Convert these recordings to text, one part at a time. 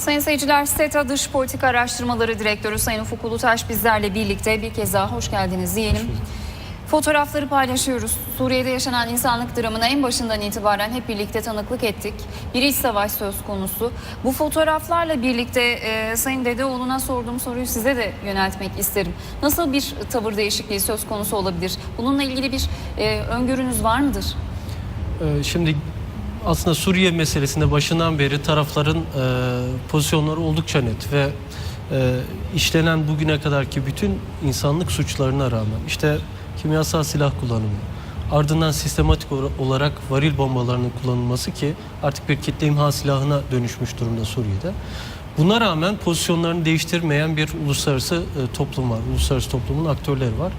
Sayın seyirciler, SETA Dış Politika Araştırmaları Direktörü Sayın Ufuk Ulutaş bizlerle birlikte bir kez daha hoş geldiniz diyelim. Fotoğrafları paylaşıyoruz. Suriye'de yaşanan insanlık dramına en başından itibaren hep birlikte tanıklık ettik. Bir iç savaş söz konusu. Bu fotoğraflarla birlikte e, Sayın Dedeoğlu'na sorduğum soruyu size de yöneltmek isterim. Nasıl bir tavır değişikliği söz konusu olabilir? Bununla ilgili bir e, öngörünüz var mıdır? Ee, Şimdi aslında Suriye meselesinde başından beri tarafların e, pozisyonları oldukça net ve e, işlenen bugüne kadarki bütün insanlık suçlarına rağmen işte kimyasal silah kullanımı, ardından sistematik olarak varil bombalarının kullanılması ki artık bir kitle imha silahına dönüşmüş durumda Suriye'de. Buna rağmen pozisyonlarını değiştirmeyen bir uluslararası e, toplum var, uluslararası toplumun aktörleri var.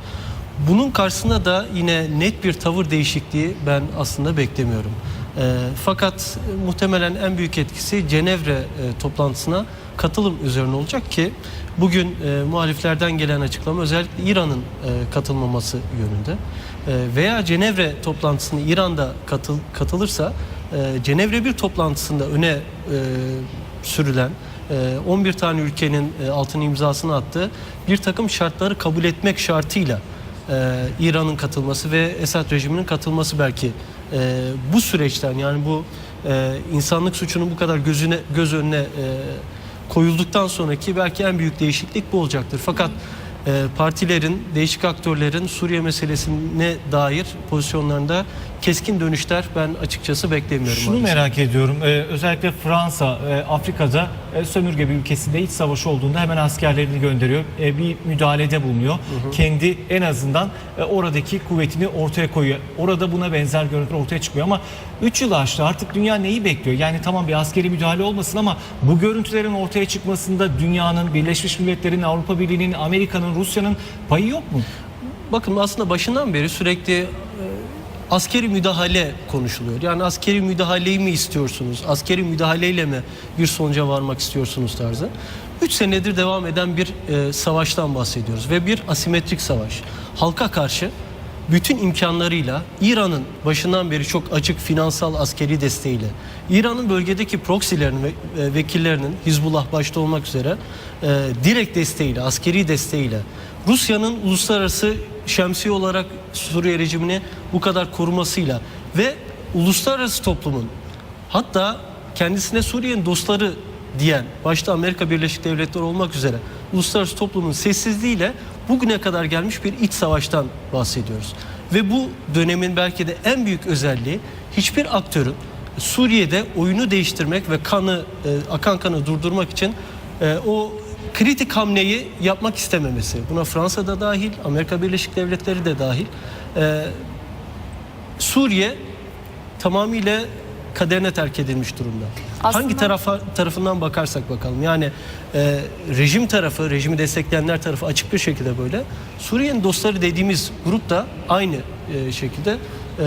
Bunun karşısında da yine net bir tavır değişikliği ben aslında beklemiyorum. E, fakat e, muhtemelen en büyük etkisi Cenevre e, toplantısına katılım üzerine olacak ki bugün e, muhaliflerden gelen açıklama özellikle İran'ın e, katılmaması yönünde. E, veya Cenevre toplantısına İran'da katıl, katılırsa e, Cenevre bir toplantısında öne e, sürülen e, 11 tane ülkenin e, altın imzasını attığı bir takım şartları kabul etmek şartıyla e, İran'ın katılması ve Esad rejiminin katılması belki e, bu süreçten yani bu e, insanlık suçunun bu kadar gözüne göz önüne e, koyulduktan sonraki belki en büyük değişiklik bu olacaktır. Fakat e, partilerin, değişik aktörlerin Suriye meselesine dair pozisyonlarında keskin dönüşler ben açıkçası beklemiyorum. Şunu maalesef. merak ediyorum. Ee, özellikle Fransa, e, Afrika'da e, sömürge bir ülkesinde iç savaş olduğunda hemen askerlerini gönderiyor. E, bir müdahalede bulunuyor. Kendi en azından e, oradaki kuvvetini ortaya koyuyor. Orada buna benzer görüntüler ortaya çıkıyor ama 3 yıl aştı. Artık dünya neyi bekliyor? Yani tamam bir askeri müdahale olmasın ama bu görüntülerin ortaya çıkmasında dünyanın, Birleşmiş Milletler'in, Avrupa Birliği'nin, Amerika'nın, Rusya'nın payı yok mu? Bakın aslında başından beri sürekli e, askeri müdahale konuşuluyor. Yani askeri müdahaleyi mi istiyorsunuz? Askeri müdahaleyle mi bir sonuca varmak istiyorsunuz tarzı. 3 senedir devam eden bir e, savaştan bahsediyoruz ve bir asimetrik savaş. Halka karşı bütün imkanlarıyla İran'ın başından beri çok açık finansal askeri desteğiyle İran'ın bölgedeki proksilerinin ve e, vekillerinin Hizbullah başta olmak üzere e, direkt desteğiyle, askeri desteğiyle Rusya'nın uluslararası şemsiye olarak Suriye rejimini bu kadar korumasıyla ve uluslararası toplumun hatta kendisine Suriye'nin dostları diyen başta Amerika Birleşik Devletleri olmak üzere uluslararası toplumun sessizliğiyle bugüne kadar gelmiş bir iç savaştan bahsediyoruz. Ve bu dönemin belki de en büyük özelliği hiçbir aktörün Suriye'de oyunu değiştirmek ve kanı e, akan kanı durdurmak için e, o kritik hamleyi yapmak istememesi. Buna Fransa da dahil, Amerika Birleşik Devletleri de dahil. E, Suriye tamamıyla kaderine terk edilmiş durumda. Aslında- Hangi tarafa tarafından bakarsak bakalım. Yani e, rejim tarafı, rejimi destekleyenler tarafı açık bir şekilde böyle. Suriye'nin dostları dediğimiz grup da aynı e, şekilde e,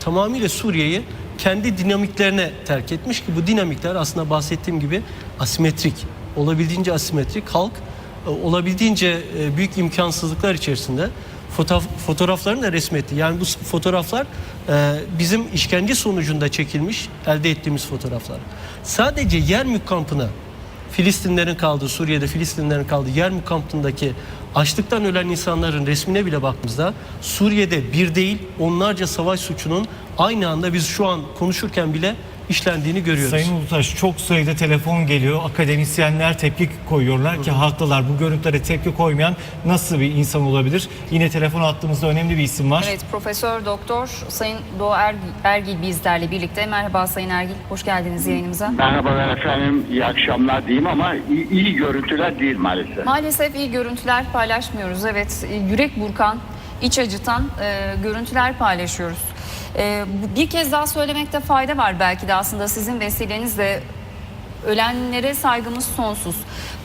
tamamıyla Suriye'yi kendi dinamiklerine terk etmiş ki bu dinamikler aslında bahsettiğim gibi asimetrik. Olabildiğince asimetrik halk e, olabildiğince e, büyük imkansızlıklar içerisinde fotoğraf, fotoğraflarını da resmetti. Yani bu fotoğraflar e, bizim işkence sonucunda çekilmiş, elde ettiğimiz fotoğraflar. Sadece Yermük kampına Filistinlerin kaldığı, Suriye'de Filistinlerin kaldığı Yermük kampındaki açlıktan ölen insanların resmine bile baktığımızda Suriye'de bir değil onlarca savaş suçunun aynı anda biz şu an konuşurken bile işlendiğini görüyoruz. Sayın Ulutaş çok sayıda telefon geliyor. Akademisyenler tepki koyuyorlar ki haklılar. Bu görüntülere tepki koymayan nasıl bir insan olabilir? Yine telefon attığımızda önemli bir isim var. Evet, Profesör Doktor Sayın Doğu Ergil, Ergil bizlerle birlikte. Merhaba Sayın Ergil, hoş geldiniz yayınımıza. Merhabalar efendim, iyi akşamlar diyeyim ama iyi, iyi görüntüler değil maalesef. Maalesef iyi görüntüler paylaşmıyoruz. Evet, e, yürek burkan, iç acıtan e, görüntüler paylaşıyoruz. E, bu- bir kez daha söylemekte fayda var belki de aslında sizin vesilenizle ölenlere saygımız sonsuz.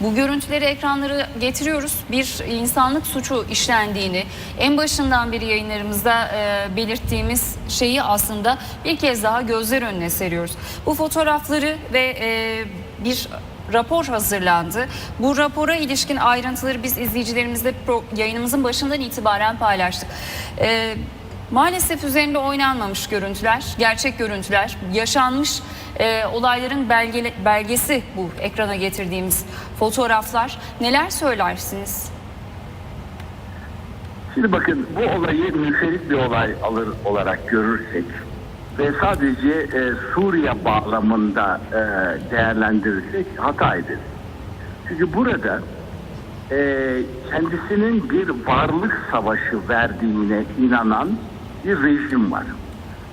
Bu görüntüleri ekranlara getiriyoruz. Bir insanlık suçu işlendiğini en başından beri yayınlarımızda e, belirttiğimiz şeyi aslında bir kez daha gözler önüne seriyoruz. Bu fotoğrafları ve e, bir rapor hazırlandı. Bu rapora ilişkin ayrıntıları biz izleyicilerimizle yayınımızın başından itibaren paylaştık. E, Maalesef üzerinde oynanmamış görüntüler, gerçek görüntüler, yaşanmış e, olayların belgele, belgesi bu ekrana getirdiğimiz fotoğraflar. Neler söylersiniz? Şimdi bakın bu olayı münferit bir olay alır olarak görürsek ve sadece e, Suriye bağlamında e, değerlendirirsek hata. Çünkü burada e, kendisinin bir varlık savaşı verdiğine inanan bir rejim var.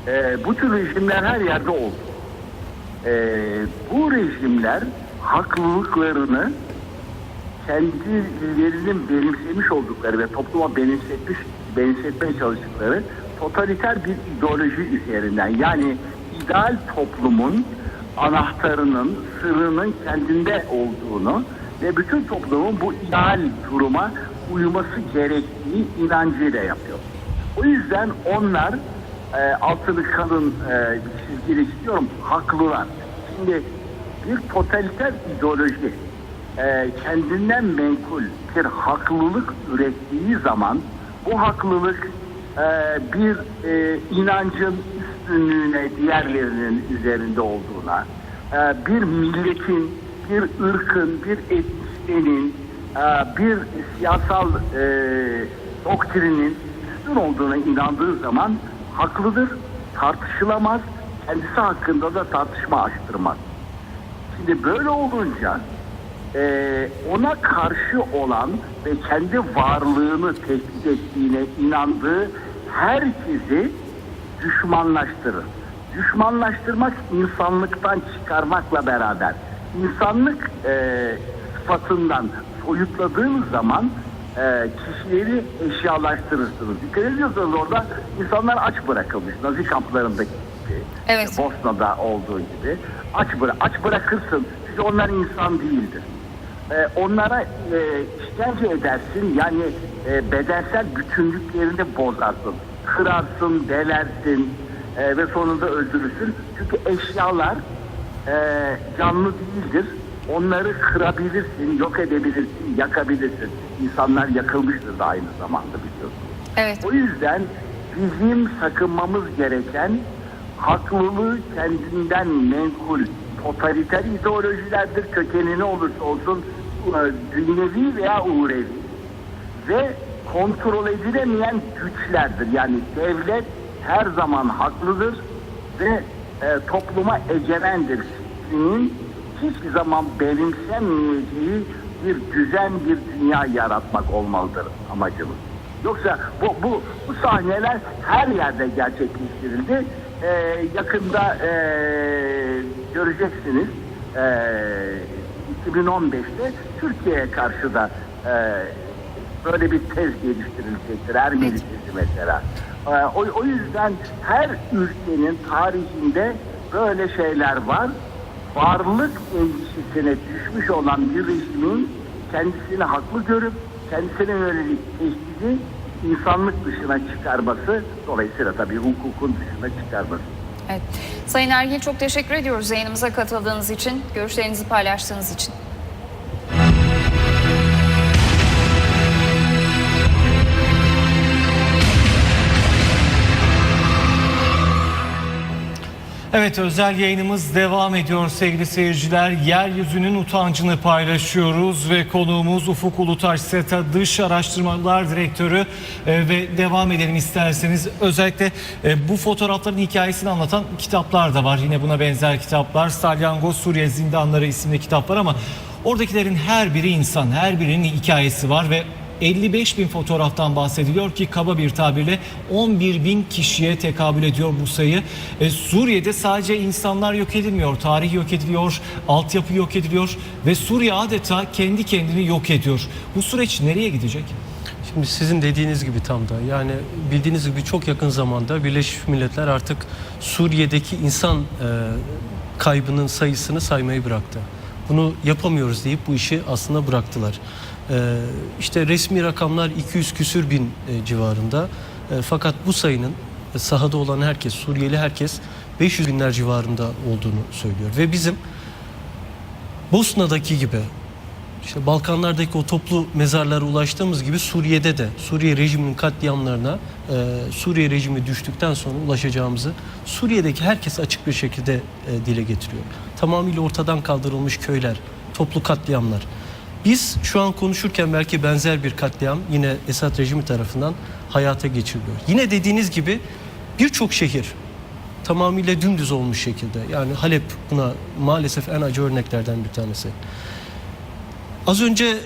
E, bu tür rejimler her yerde oldu. E, bu rejimler haklılıklarını kendilerinin benimsemiş oldukları ve topluma benimsetmiş, benimsetmeye çalıştıkları totaliter bir ideoloji üzerinden yani ideal toplumun anahtarının, sırrının kendinde olduğunu ve bütün toplumun bu ideal duruma uyması gerektiği inancıyla yapıyor. O yüzden onlar e, altını kalın e, bir çizgiyle istiyorum haklılar. Şimdi bir totaliter ideoloji e, kendinden menkul bir haklılık ürettiği zaman bu haklılık e, bir e, inancın üstünlüğüne diğerlerinin üzerinde olduğuna, e, bir milletin, bir ırkın, bir etnisyenin, e, bir siyasal e, doktrinin üstün olduğuna inandığı zaman haklıdır, tartışılamaz, kendisi hakkında da tartışma açtırmaz. Şimdi böyle olunca e, ona karşı olan ve kendi varlığını tehdit ettiğine inandığı herkesi düşmanlaştırır. Düşmanlaştırmak insanlıktan çıkarmakla beraber insanlık e, sıfatından soyutladığınız zaman e, kişileri eşyalaştırırsınız. Dikkat ediyorsanız orada insanlar aç bırakılmış. Nazi kamplarındaki gibi. Evet. Bosna'da olduğu gibi aç bırak aç bırakırsın çünkü onlar insan değildir. Ee, onlara e, işkence edersin yani e, bedensel bütünlüklerini bozarsın, kırarsın, delersin e, ve sonunda öldürürsün. Çünkü eşyalar e, canlı değildir. Onları kırabilirsin, yok edebilirsin, yakabilirsin. İnsanlar yakılmıştır da aynı zamanda biliyorsunuz. Evet. O yüzden bizim sakınmamız gereken haklılığı kendinden menkul totaliter ideolojilerdir. Kökeni ne olursa olsun e, dünyevi veya uhrevi ve kontrol edilemeyen güçlerdir. Yani devlet her zaman haklıdır ve e, topluma egemendir. Fikrinin hiçbir zaman benimsenmeyeceği bir düzen, bir dünya yaratmak olmalıdır amacımız. Yoksa bu, bu, bu sahneler her yerde gerçekleştirildi. Ee, yakında ee, göreceksiniz ee, 2015'te Türkiye'ye karşı da ee, böyle bir tez geliştirilecektir. Ermeni tezi mesela. Ee, o, o yüzden her ülkenin tarihinde böyle şeyler var. Varlık endişesine düşmüş olan bir rejimin kendisini haklı görüp kendisine yönelik tehdidi insanlık dışına çıkarması dolayısıyla tabii hukukun dışına çıkarması. Evet. Sayın Ergil çok teşekkür ediyoruz yayınımıza katıldığınız için, görüşlerinizi paylaştığınız için. Evet özel yayınımız devam ediyor sevgili seyirciler. Yeryüzünün utancını paylaşıyoruz ve konuğumuz Ufuk Ulutaş SETA Dış Araştırmalar Direktörü E, ve devam edelim isterseniz. Özellikle e, bu fotoğrafların hikayesini anlatan kitaplar da var. Yine buna benzer kitaplar. Salyangoz Suriye Zindanları isimli kitap var ama oradakilerin her biri insan, her birinin hikayesi var ve 55 bin fotoğraftan bahsediliyor ki kaba bir tabirle 11 bin kişiye tekabül ediyor bu sayı. E, Suriye'de sadece insanlar yok edilmiyor, tarih yok ediliyor, altyapı yok ediliyor ve Suriye adeta kendi kendini yok ediyor. Bu süreç nereye gidecek? Şimdi sizin dediğiniz gibi tam da yani bildiğiniz gibi çok yakın zamanda Birleşmiş Milletler artık Suriye'deki insan e, kaybının sayısını saymayı bıraktı. Bunu yapamıyoruz deyip bu işi aslında bıraktılar. E, işte resmi rakamlar 200 küsür bin e, civarında. E, fakat bu sayının e, sahada olan herkes, Suriyeli herkes 500 binler civarında olduğunu söylüyor. Ve bizim Bosna'daki gibi işte Balkanlardaki o toplu mezarlara ulaştığımız gibi Suriye'de de Suriye rejiminin katliamlarına e, Suriye rejimi düştükten sonra ulaşacağımızı Suriye'deki herkes açık bir şekilde dile getiriyor. Tamamıyla ortadan kaldırılmış köyler, toplu katliamlar. Biz şu an konuşurken belki benzer bir katliam yine Esad rejimi tarafından hayata geçiriliyor. Yine dediğiniz gibi birçok şehir tamamıyla dümdüz olmuş şekilde. Yani Halep buna maalesef en acı örneklerden bir tanesi. Az önce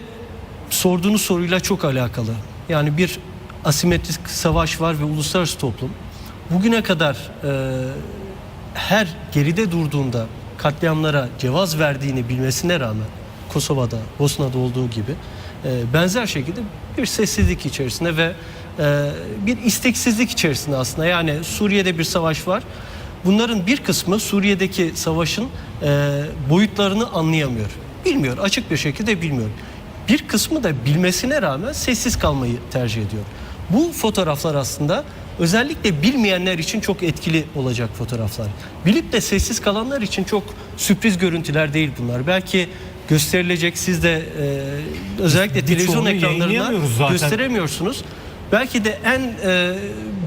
sorduğunuz soruyla çok alakalı. Yani bir asimetrik savaş var ve uluslararası toplum bugüne kadar e, her geride durduğunda katliamlara cevaz verdiğini bilmesine rağmen Kosova'da, Bosna'da olduğu gibi e, benzer şekilde bir sessizlik içerisinde ve e, bir isteksizlik içerisinde aslında. Yani Suriye'de bir savaş var. Bunların bir kısmı Suriye'deki savaşın e, boyutlarını anlayamıyor. Bilmiyor, açık bir şekilde bilmiyor. Bir kısmı da bilmesine rağmen sessiz kalmayı tercih ediyor. Bu fotoğraflar aslında özellikle bilmeyenler için çok etkili olacak fotoğraflar. Bilip de sessiz kalanlar için çok sürpriz görüntüler değil bunlar. Belki gösterilecek siz de e, özellikle Biz televizyon ekranlarında gösteremiyorsunuz. Belki de en e,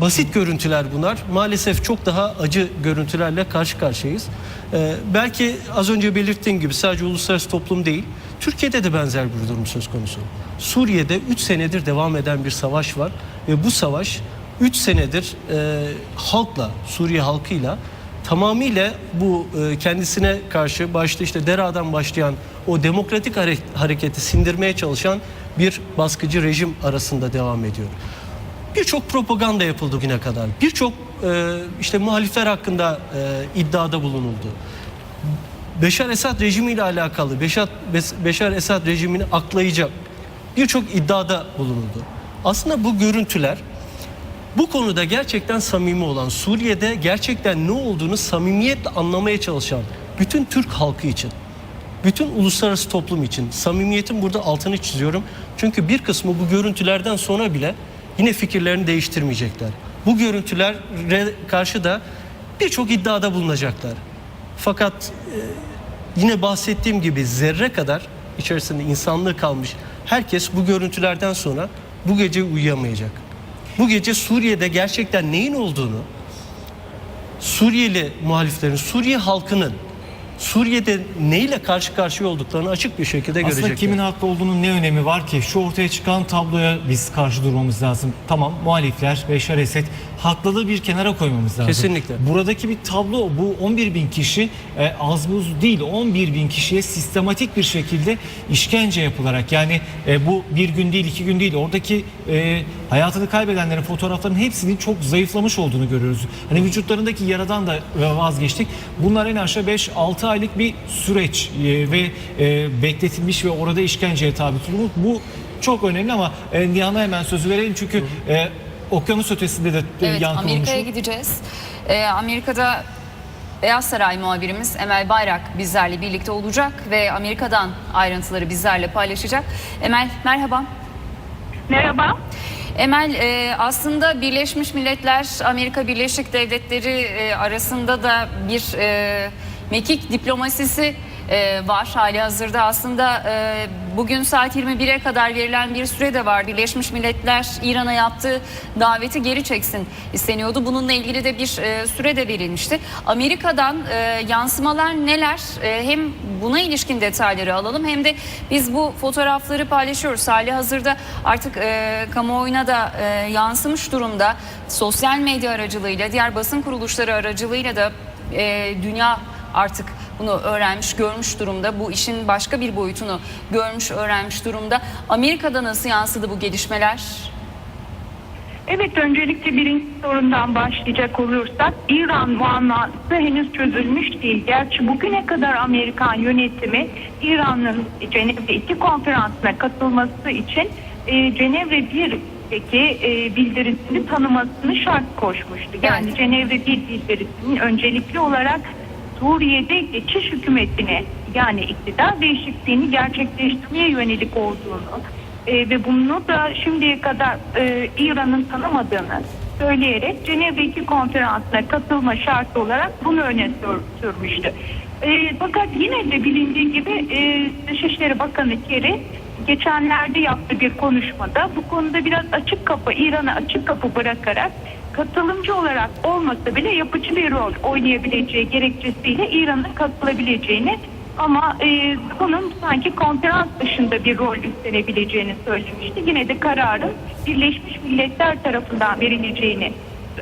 basit görüntüler bunlar. Maalesef çok daha acı görüntülerle karşı karşıyayız. E, belki az önce belirttiğim gibi sadece uluslararası toplum değil, Türkiye'de de benzer bir durum söz konusu. Suriye'de 3 senedir devam eden bir savaş var ve bu savaş 3 senedir e, halkla, Suriye halkıyla tamamıyla bu e, kendisine karşı başta işte Dera'dan başlayan o demokratik hare- hareketi sindirmeye çalışan bir baskıcı rejim arasında devam ediyor. Birçok propaganda yapıldı bugüne kadar. Birçok e, işte muhalifler hakkında e, iddiada bulunuldu. Beşar Esad rejimiyle alakalı Beşar, Beşar Esad rejimini aklayacak birçok iddiada bulunuldu. Aslında bu görüntüler bu konuda gerçekten samimi olan, Suriye'de gerçekten ne olduğunu samimiyetle anlamaya çalışan bütün Türk halkı için, bütün uluslararası toplum için samimiyetin burada altını çiziyorum. Çünkü bir kısmı bu görüntülerden sonra bile yine fikirlerini değiştirmeyecekler. Bu görüntülere karşı da birçok iddiada bulunacaklar. Fakat e, yine bahsettiğim gibi zerre kadar içerisinde insanlığı kalmış herkes bu görüntülerden sonra bu gece uyuyamayacak. Bu gece Suriye'de gerçekten neyin olduğunu Suriyeli muhaliflerin, Suriye halkının Suriye'de neyle karşı karşıya olduklarını açık bir şekilde Aslında görecekler. kimin haklı olduğunun ne önemi var ki? Şu ortaya çıkan tabloya biz karşı durmamız lazım. Tamam muhalifler, Beşar Esed haklılığı bir kenara koymamız lazım. Kesinlikle. Buradaki bir tablo bu 11 bin kişi e, az buz değil 11 bin kişiye sistematik bir şekilde işkence yapılarak yani e, bu bir gün değil iki gün değil oradaki e, hayatını kaybedenlerin fotoğraflarının hepsinin çok zayıflamış olduğunu görüyoruz. Hani vücutlarındaki yaradan da vazgeçtik. Bunlar en aşağı 5-6 aylık bir süreç e, ve e, bekletilmiş ve orada işkenceye tabi tutulmuş. Bu çok önemli ama e, Nihan'a hemen sözü verelim çünkü e, okyanus ötesinde de Evet, yankılanmış. Amerika'ya gideceğiz. Ee, Amerika'da Beyaz Saray muhabirimiz Emel Bayrak bizlerle birlikte olacak ve Amerika'dan ayrıntıları bizlerle paylaşacak. Emel merhaba. Merhaba. Emel e, aslında Birleşmiş Milletler Amerika Birleşik Devletleri e, arasında da bir e, mekik diplomasisi e, var hali hazırda. Aslında e, bugün saat 21'e kadar verilen bir süre de var. Birleşmiş Milletler İran'a yaptığı daveti geri çeksin isteniyordu. Bununla ilgili de bir e, süre de verilmişti. Amerika'dan e, yansımalar neler? E, hem buna ilişkin detayları alalım hem de biz bu fotoğrafları paylaşıyoruz. Hali hazırda artık e, kamuoyuna da yansımış durumda. Sosyal medya aracılığıyla diğer basın kuruluşları aracılığıyla da dünya artık bunu öğrenmiş, görmüş durumda. Bu işin başka bir boyutunu görmüş, öğrenmiş durumda. Amerika'da nasıl yansıdı bu gelişmeler? Evet öncelikle birinci sorundan başlayacak olursak İran muamması henüz çözülmüş değil. Gerçi bugüne kadar Amerikan yönetimi İran'ın Cenevre 2 konferansına katılması için e, Cenevre 1'deki e, bildirisini tanımasını şart koşmuştu. Yani Evet. Cenevre 1 bildirisinin öncelikli olarak Suriye'de geçiş hükümetine yani iktidar değişikliğini gerçekleştirmeye yönelik olduğunu e, ve bunu da şimdiye kadar e, İran'ın tanımadığını söyleyerek Cenevre 2 konferansına katılma şartı olarak bunu öne sür- sürmüştü. E, fakat yine de bilindiği gibi e, Dışişleri Bakanı Kerry geçenlerde yaptığı bir konuşmada bu konuda biraz açık kapı, İran'a açık kapı bırakarak katılımcı olarak olmasa bile yapıcı bir rol oynayabileceği gerekçesiyle İran'ın katılabileceğini ama e, bunun sanki konferans dışında bir rol üstlenebileceğini söylemişti. Yine de kararın Birleşmiş Milletler tarafından verileceğini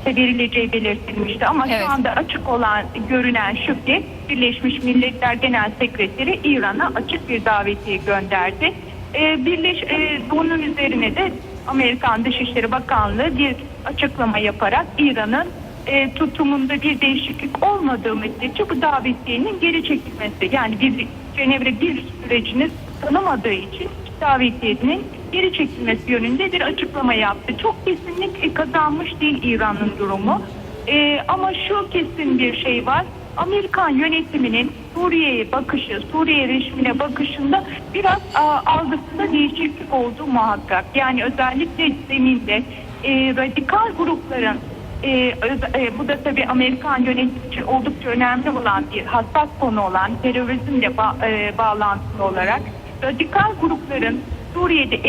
verileceği belirtilmişti. Ama Evet. şu anda açık olan görünen şu ki Birleşmiş Milletler Genel Sekreteri İran'a açık bir davetiye gönderdi. Ee, Birleş, e, bunun üzerine de Amerikan Dışişleri Bakanlığı bir açıklama yaparak İran'ın e, tutumunda bir değişiklik olmadığı müddetçe bu davetiyenin geri çekilmesi yani bir Cenevre bir sürecini tanımadığı için davetiyenin geri çekilmesi yönünde bir açıklama yaptı. Çok kesinlik e, kazanmış değil İran'ın durumu. E, ama şu kesin bir şey var. Amerikan yönetiminin Suriye'ye bakışı, Suriye rejimine bakışında biraz algısında değişiklik olduğu muhakkak. Yani özellikle zeminde e, radikal grupların e, e, bu da tabii Amerikan yönetimi için oldukça önemli olan bir hassas konu olan terörizmle ba- e, bağlantılı olarak radikal grupların Suriye'de